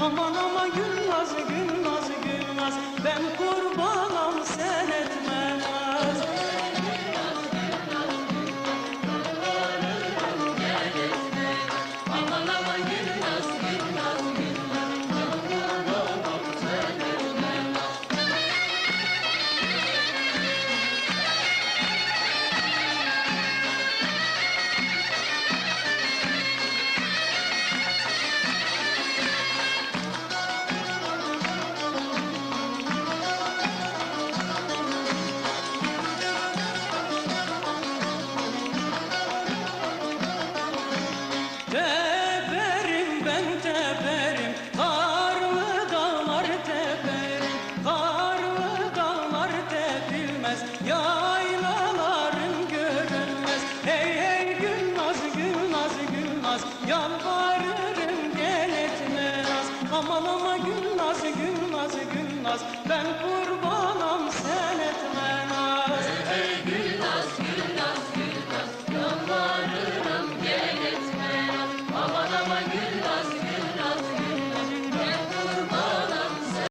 Aman ama Gülnaz Gülnaz tepilmez Yaylaların görünmez. Hey hey Gülnaz Gülnaz Gülnaz Yalvarırım gel etme naz Aman ama Gülnaz Gülnaz Gülnaz Ben kurban